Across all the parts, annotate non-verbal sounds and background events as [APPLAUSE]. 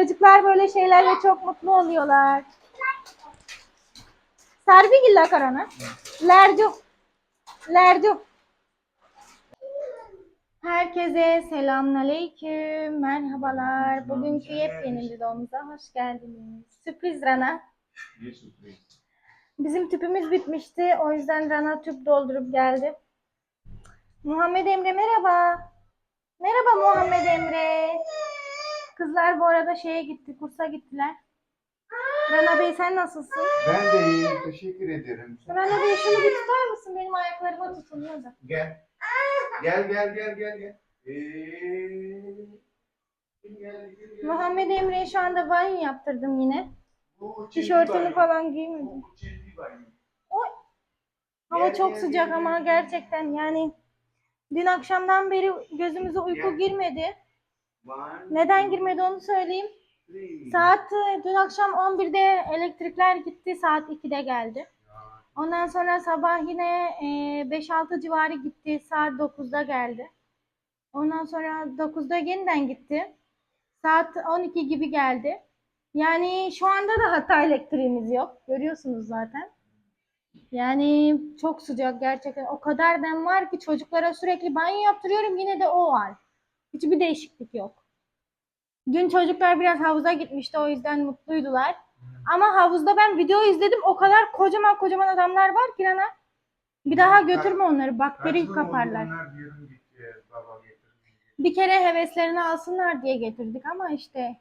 çocuklar böyle şeylerle çok mutlu oluyorlar. Servi la karana. Lercu. Lercu. Herkese selamünaleyküm, merhabalar. Bugünkü yepyeni videomuza hoş geldiniz. Sürpriz Rana. ne sürpriz. Bizim tüpümüz bitmişti. O yüzden Rana tüp doldurup geldi. Muhammed Emre merhaba. Merhaba Muhammed Emre. Kızlar bu arada şeye gitti, kursa gittiler. Rana Bey sen nasılsın? Ben de iyiyim, teşekkür ederim. Rana Bey şunu bir tutar mısın? Benim ayaklarıma da. Gel. Gel gel gel gel gel. Ee. Muhammed Emre'ye şu anda banyo yaptırdım yine. Bu Tişörtünü banyo. falan giymedim. Bu çizgi banyo. Hava Gel, çok gel, sıcak gel, ama gel. gerçekten yani dün akşamdan beri gözümüze uyku Gel. girmedi. Neden girmedi onu söyleyeyim. Saat e, dün akşam 11'de elektrikler gitti, saat 2'de geldi. Ondan sonra sabah yine e, 5-6 civarı gitti, saat 9'da geldi. Ondan sonra 9'da yeniden gitti. Saat 12 gibi geldi. Yani şu anda da hatta elektriğimiz yok. Görüyorsunuz zaten. Yani çok sıcak gerçekten. O kadar nem var ki çocuklara sürekli banyo yaptırıyorum yine de o var. Hiçbir değişiklik yok. Dün çocuklar biraz havuza gitmişti o yüzden mutluydular. Ama havuzda ben video izledim. O kadar kocaman kocaman adamlar var ki Rana. Bir daha götürme onları. Bakteri Kaç gün oldu kaparlar. Bunlar diyorum gitti. Baba getirdi. Bir kere heveslerini alsınlar diye getirdik ama işte.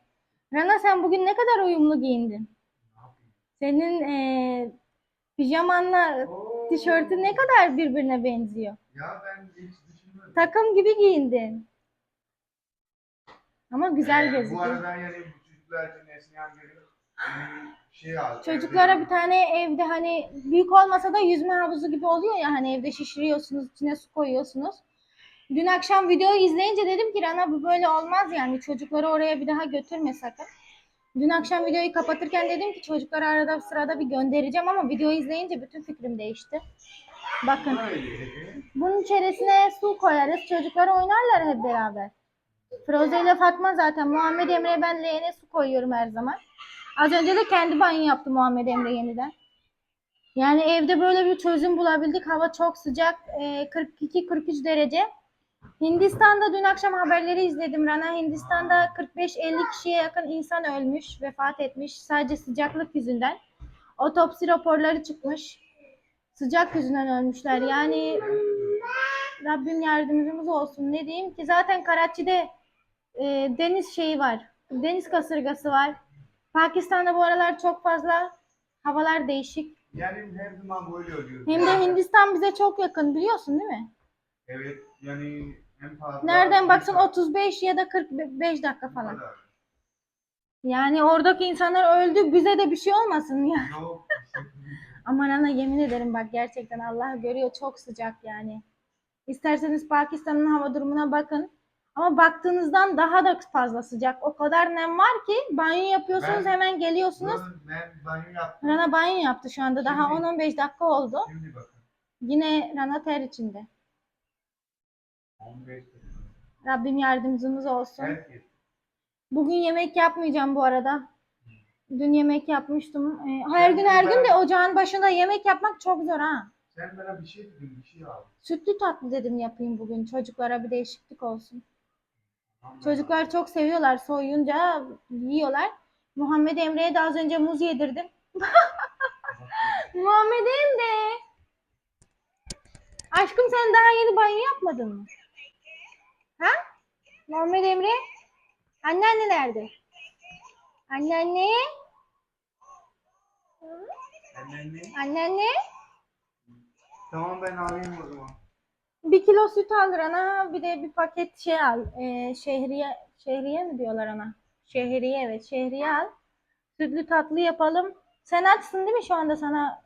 Rana sen bugün ne kadar uyumlu giyindin. Ne yapayım? Senin eee pijamanla Oo. tişörtün ne kadar birbirine benziyor. Ya ben hiç düşünmedim. Takım gibi giyindin. Ama güzel Ee, Bu gözüküyor. arada yani bu çocuklar için Neslihan geliyor. Bir şey aldı. Çocuklara bir tane evde hani büyük olmasa da yüzme havuzu gibi oluyor ya hani evde şişiriyorsunuz içine su koyuyorsunuz. Dün akşam videoyu izleyince dedim ki Rana bu böyle olmaz yani çocukları oraya bir daha götürme sakın. Dün akşam videoyu kapatırken dedim ki çocukları arada sırada bir göndereceğim ama videoyu izleyince bütün fikrim değişti. Bakın Öyle. bunun içerisine su koyarız çocuklar oynarlar hep beraber. Froze ile Fatma zaten Muhammed Emre'ye ben leğene su koyuyorum her zaman. Az önce de kendi banyo yaptı Muhammed Emre yeniden. Yani evde böyle bir çözüm bulabildik. Hava çok sıcak. Ee, 42-43 derece. Hindistan'da dün akşam haberleri izledim Rana. Hindistan'da 45-50 kişiye yakın insan ölmüş, vefat etmiş. Sadece sıcaklık yüzünden. Otopsi raporları çıkmış. Sıcak yüzünden ölmüşler. Yani Rabbim yardımcımız olsun. Ne diyeyim ki zaten Karachi'de e, deniz şeyi var. Deniz kasırgası var. Pakistan'da bu aralar çok fazla havalar değişik. Yani her zaman böyle oluyor. Hem de Hindistan bize çok yakın biliyorsun değil mi? Evet yani en fazla. Nereden baksan 35 ya da 45 dakika falan. kadar. Yani oradaki insanlar öldü bize de bir şey olmasın ya. Yok. Aman ana yemin ederim bak gerçekten Allah görüyor çok sıcak yani. İsterseniz Pakistan'ın hava durumuna bakın. Ama baktığınızdan daha da fazla sıcak. O kadar nem var ki banyo yapıyorsunuz Ben- hemen geliyorsunuz. ben banyo yaptım. Rana banyo yaptı şu anda. Daha Şimdi- 10-15 dakika oldu. Şimdi bakın. Yine Rana ter içinde. 15 dakika. Rabbim yardımcımız olsun. Herkes. Bugün yemek yapmayacağım bu arada. Dün yemek yapmıştım. Ee, her gün her gün de ocağın başında yemek yapmak çok zor ha. Sen bana bir şey dedin, bir şey al. Sütlü tatlı dedim yapayım bugün. Çocuklara bir değişiklik olsun. Çocuklar çok seviyorlar. Soyunca yiyorlar. Muhammed Emre'ye de az önce muz yedirdim. [LAUGHS] Muhammed Emre. Aşkım sen daha yeni banyo yapmadın mı? Ha? Muhammed Emre? Anneanne nerede? Anneanne? Anneanne. Anneanne? Tamam ben alayım o zaman. Bir kilo süt al ana. Bir de bir paket şey al. Ee, şehriye, şehriye mi diyorlar ana? Şehriye evet. Şehriye al. Sütlü tatlı yapalım. Sen açsın değil mi şu anda sana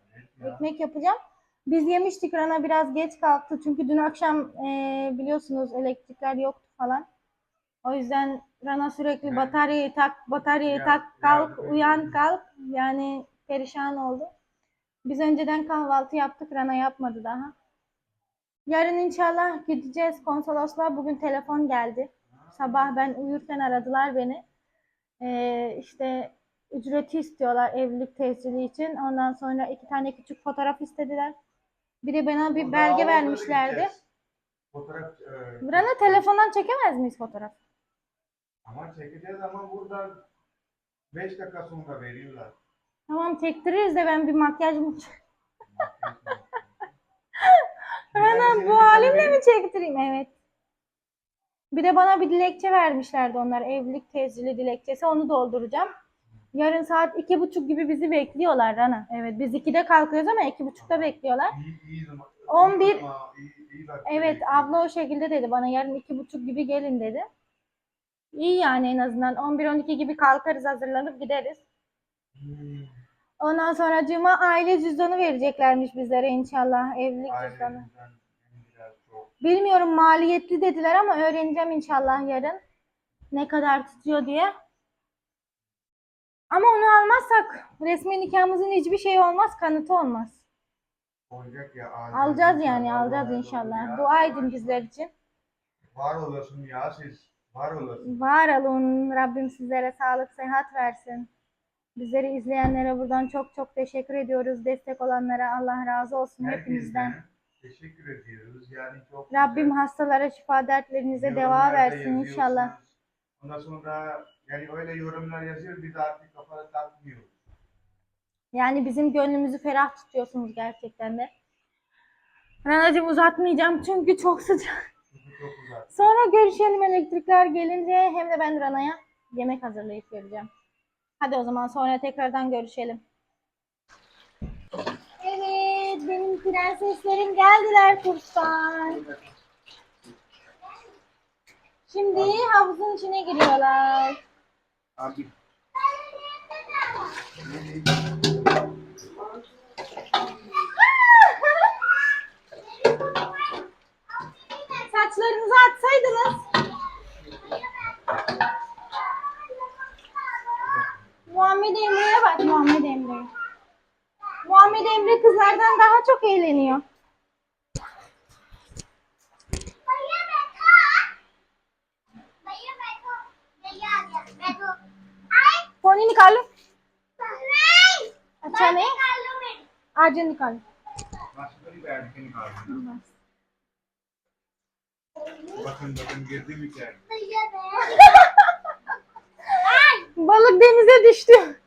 ekmek yapacağım. Biz yemiştik Rana biraz geç kalktı. Çünkü dün akşam ee, biliyorsunuz elektrikler yoktu falan. O yüzden Rana sürekli Evet. bataryayı tak, bataryayı Ya- tak, kalk, yardım uyan, kalk. Yani perişan oldu. Biz önceden kahvaltı yaptık, Rana yapmadı daha. Yarın inşallah gideceğiz konsolosluğa. Bugün telefon geldi. Sabah ben uyurken aradılar beni. Ee, işte ücreti istiyorlar evlilik tescili için. Ondan sonra iki tane küçük fotoğraf istediler. Bir de bana bir Daha belge vermişlerdi. Fotoğraf e, Rana telefondan çekemez miyiz fotoğraf? ama çekeceğiz ama burada 5 dakika sonra veriyorlar. Tamam çektiririz de ben bir makyaj mı? Bir tane Senin bu halimle mi çektireyim? Evet. Bir de bana bir dilekçe vermişlerdi onlar. Evlilik tescili dilekçesi. Onu dolduracağım. Yarın saat iki buçuk gibi bizi bekliyorlar Rana. Evet biz ikide kalkıyoruz ama iki buçukta bekliyorlar. İyi, iyi zaman. 11 iyi zaman, iyi- iyi vakit Evet bekliyor. abla o şekilde dedi bana yarın iki buçuk gibi gelin dedi. İyi yani en azından 11-12 gibi kalkarız hazırlanıp gideriz. Hmm. Ondan sonra cuma aile cüzdanı vereceklermiş bizlere inşallah evlilik cüzdanı. Biraz çok. Bilmiyorum maliyetli dediler ama öğreneceğim inşallah yarın. Ne kadar tutuyor diye. Ama onu almazsak resmi nikahımızın hiçbir şey olmaz, kanıtı olmaz. Olacak ya. ailemizden. Alacağız yani Allah alacağız razı olsun inşallah. Dua edin bizler için. Var olasın ya siz. Var olasın. Var olun. Rabbim sizlere sağlık, sıhhat versin. Bizleri izleyenlere buradan çok çok teşekkür ediyoruz. Destek olanlara Allah razı olsun hepinizden. Teşekkür ediyoruz. Yani çok Rabbim güzel. hastalara şifa dertlerinize deva versin inşallah. Ondan sonra yani öyle yorumlar yazıyor bir de artık kafada takmıyor. Yani bizim gönlümüzü ferah tutuyorsunuz gerçekten de. Ranacığım uzatmayacağım çünkü çok sıcak. Çünkü çok uzak. Sonra görüşelim elektrikler gelince hem de ben Rana'ya yemek hazırlayıp vereceğim. Hadi o zaman sonra tekrardan görüşelim. Evet benim prenseslerim geldiler kurstan. Şimdi havuzun içine giriyorlar. Abi. Saçlarınızı atsaydınız. Muhammed Emre'ye bak Muhammed Emre. Muhammed Emre kızlardan daha çok eğleniyor. Pony निकालो अच्छा नहीं आज निकालो Başka bir belki nikaldım. Bakın bakın girdi mi içeri? Balık denize düştü.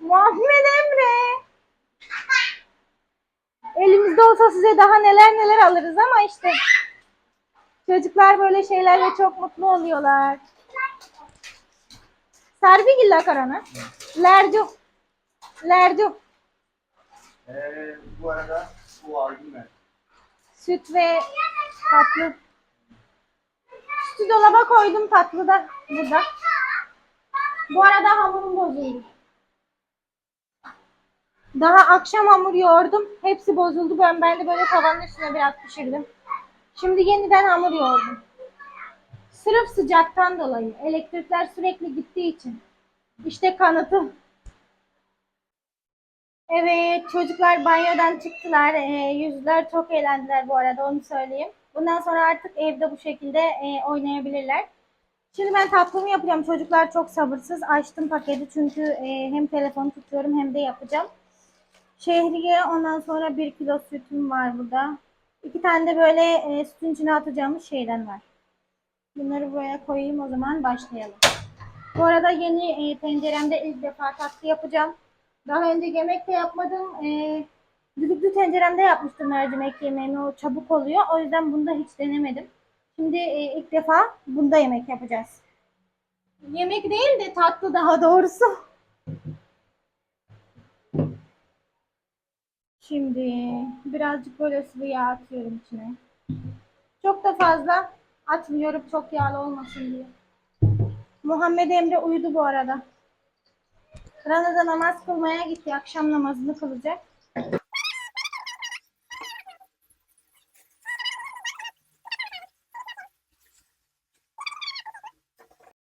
Muhammed Emre. Elimizde olsa size daha neler neler alırız ama işte çocuklar böyle şeylerle çok mutlu oluyorlar. Servi gilla karana. Lercu. Lercu. Ee, bu arada bu aldım ben. Süt ve tatlı. Sütü dolaba koydum tatlı da burada. Bu arada hamurum bozuldu. Daha akşam hamur yoğurdum. Hepsi bozuldu. Ben, ben de böyle tavanın üstüne biraz pişirdim. Şimdi yeniden hamur yoğurdum. Sırf sıcaktan dolayı. Elektrikler sürekli gittiği için. İşte kanıtı. Evet çocuklar banyodan çıktılar. Ee, yüzler çok eğlendiler bu arada onu söyleyeyim. Bundan sonra artık evde bu şekilde e, oynayabilirler. Şimdi ben tatlımı yapacağım. Çocuklar çok sabırsız. Açtım paketi çünkü e, hem telefonu tutuyorum hem de yapacağım. Şehriye ondan sonra bir kilo sütüm var burada. İki tane de böyle e, sütün içine atacağımız şeyden var. Bunları buraya koyayım o zaman başlayalım. Bu arada yeni e, tenceremde ilk defa tatlı yapacağım. Daha önce yemek de yapmadım. E, düdüklü tenceremde yapmıştım mercimek yemeğini. O çabuk oluyor. O yüzden bunda hiç denemedim. Şimdi e, ilk defa bunda yemek yapacağız. Yemek değil de tatlı daha doğrusu. Şimdi birazcık böyle sıvı yağ atıyorum içine. Çok da fazla atmıyorum çok yağlı olmasın diye. Muhammed Emre uyudu bu arada. Rana da namaz kılmaya gitti. Akşam namazını kılacak.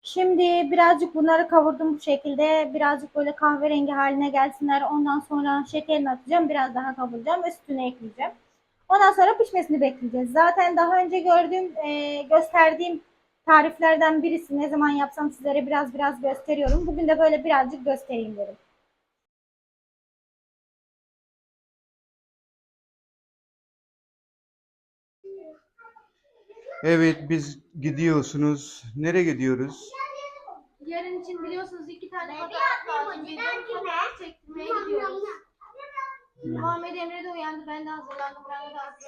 Şimdi birazcık bunları kavurdum bu şekilde. Birazcık böyle kahverengi haline gelsinler. Ondan sonra şekerini atacağım. Biraz daha kavuracağım ve sütünü ekleyeceğim. Ondan sonra pişmesini bekleyeceğiz. Zaten daha önce gördüğüm, e, gösterdiğim tariflerden birisi. Ne zaman yapsam sizlere biraz biraz gösteriyorum. Bugün de böyle birazcık göstereyim dedim. Evet biz gidiyorsunuz. Nereye gidiyoruz? Yarın için biliyorsunuz iki tane fotoğraf lazım. Bir de fotoğraf çektirmeye gidiyoruz. Muhammed Emre de uyandı. Ben de hazırlandım. Buranın da hazır.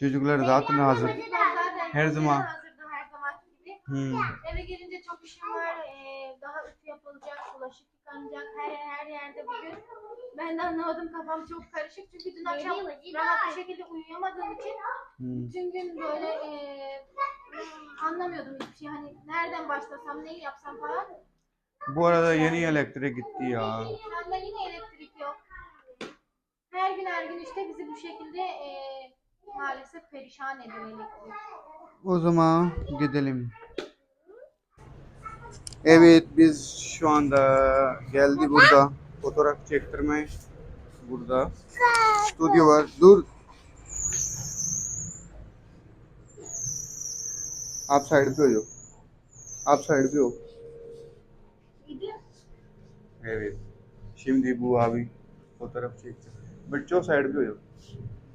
Çocuklar zaten hazır. Zaten Her zaman. hazırdı her zaman gibi. Hmm. Eve gelince çok işim var. Ee, daha ütü yapılacak, bulaşık yıkanacak. Her her yerde bugün. Ben de anlamadım kafam çok karışık. Çünkü dün akşam rahat bir şekilde uyuyamadığım için Hmm. bütün gün böyle ee, anlamıyordum hiçbir şey. Hani nereden başlasam, neyi yapsam falan. Bu arada yeni elektrik gitti ya. Sende yine elektrik yok. Her gün her gün işte bizi bu şekilde ee, maalesef perişan ediyor elektrik. O zaman gidelim. Evet biz şu anda geldi burada fotoğraf çektirmeye. Burada stüdyo var. Dur. आप side पे हो जाओ। आप side पे हो। शिम दीबू भी वो तरफ़ से। बच्चों साइड पे हो जाओ।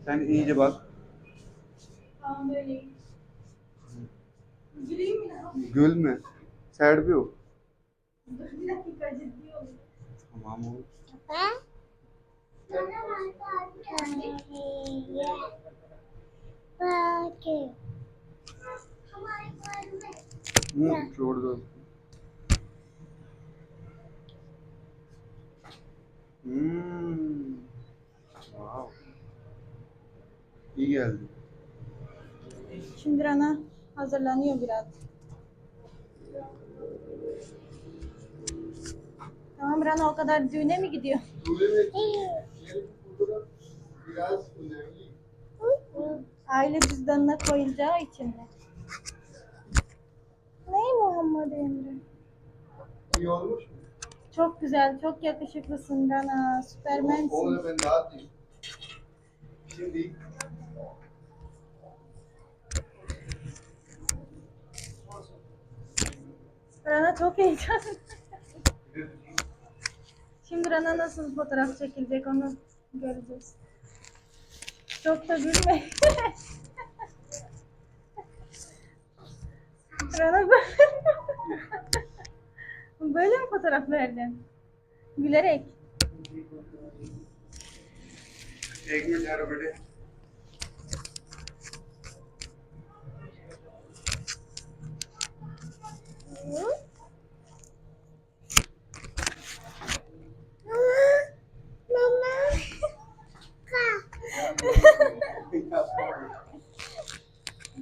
सैन ई जब आप गुल में। साइड पे हो। तमाम हो। हाँ। Okay. Ne? Jordan. Hmm. Wow. İyi geldi. Şimdi Rana hazırlanıyor biraz. Tamam Rana o kadar düğüne mi gidiyor? Düğüne Aile cüzdanına koyulacağı için mi? Ney Muhammed Emre? İyi olmuş mu? Çok güzel, çok yakışıklısın Rana. Süpermensin. Onu ben dağıtayım. Şimdi Rana çok heyecanlı. Şimdi Rana nasıl fotoğraf çekilecek onu göreceğiz. Çok da gülme. [LAUGHS] Rana böyle. böyle mi fotoğraf verdin? Gülerek. एक मिनट ठहरो बेटे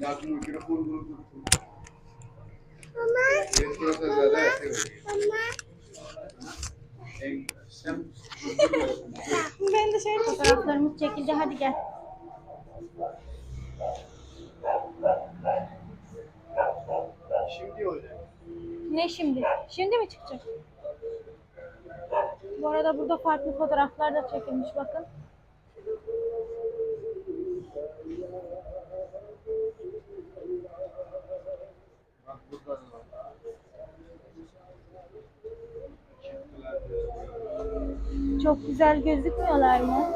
आप मिक्रोफोन बोलो ये थोड़ा सा Ben de şöyle fotoğraflarımız çekildi. Hadi gel. şimdi olacak. Ne şimdi? Şimdi mi çıkacak? Bu arada burada farklı fotoğraflar da çekilmiş bakın. Bak burada da var. Çok güzel gözükmüyorlar mı?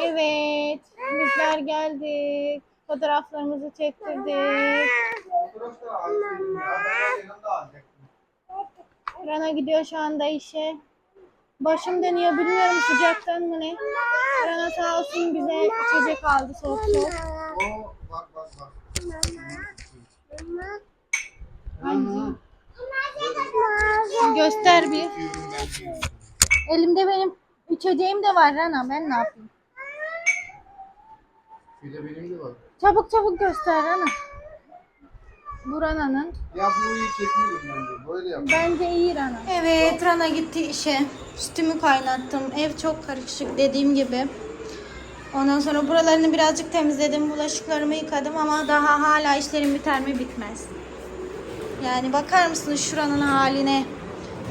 Evet. Bizler geldik. Fotoğraflarımızı çektirdik. Rana gidiyor şu anda işe. Başım dönüyor bilmiyorum sıcaktan mı ne. Rana sağ olsun bize içecek aldı soğuk soğuk. O bak bak bak. Göster bir. Elimde benim içeceğim de var Rana ben ne yapayım? Bir de benim de var. Çabuk çabuk göster Rana. Bu Rana'nın. Ya bu iyi çekmiyorum bence. Böyle yap. Bence iyi Rana. Evet Rana gitti işe. Sütümü kaynattım. Ev çok karışık dediğim gibi. Ondan sonra buralarını birazcık temizledim. Bulaşıklarımı yıkadım ama daha hala işlerim biter mi bitmez. Yani bakar mısınız şuranın haline?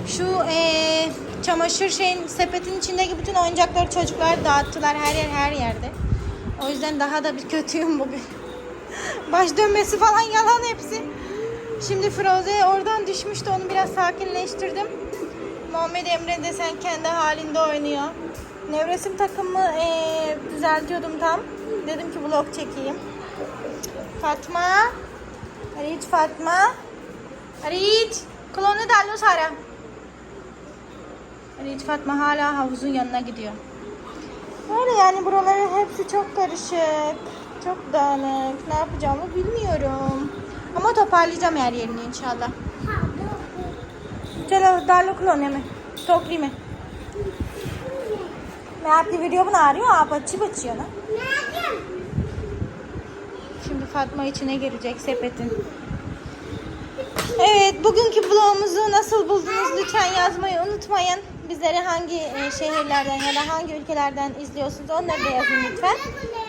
Şu eee, çamaşır şeyin sepetin içindeki bütün oyuncakları çocuklar dağıttılar her yer her yerde. O yüzden daha da bir kötüyüm bugün. [LAUGHS] Baş dönmesi falan yalan hepsi. Şimdi Froze oradan düşmüştü onu biraz sakinleştirdim. Muhammed Emre de sen kendi halinde oynuyor. Nevresim takımı eee, düzeltiyordum tam. Dedim ki vlog çekeyim. Fatma. Arit Fatma. Arit. Klonu dallo Sara. Arit Fatma hala havuzun yanına gidiyor. Böyle yani buraları hepsi çok karışık. Çok dağınık. Ne yapacağımı bilmiyorum. Ama toparlayacağım her yerini inşallah. चलो डालो खिलौने में टोकरी में मैं आपकी वीडियो बना रही हूँ आप अच्छी बच्ची हो ना Şimdi Fatma içine girecek sepetin. Evet, bugünkü vlogumuzu nasıl buldunuz? Lütfen yazmayı unutmayın. Bizleri hangi e, şehirlerden ya da hangi ülkelerden izliyorsunuz onları da yazın lütfen.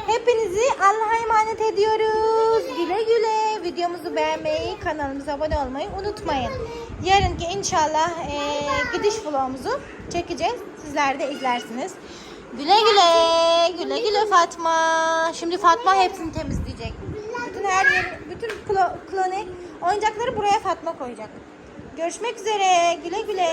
Hepinizi Allah'a emanet ediyoruz. Güle güle. Videomuzu beğenmeyi, kanalımıza abone olmayı unutmayın. Yarınki inşallah e, gidiş vlogumuzu çekeceğiz. Sizler de izlersiniz. Güle güle. Güle güle Fatma. Şimdi Fatma hepsini temizleyecek. Bütün her yeri, bütün klo, klone oyuncakları buraya Fatma koyacak. Görüşmek üzere. Güle güle.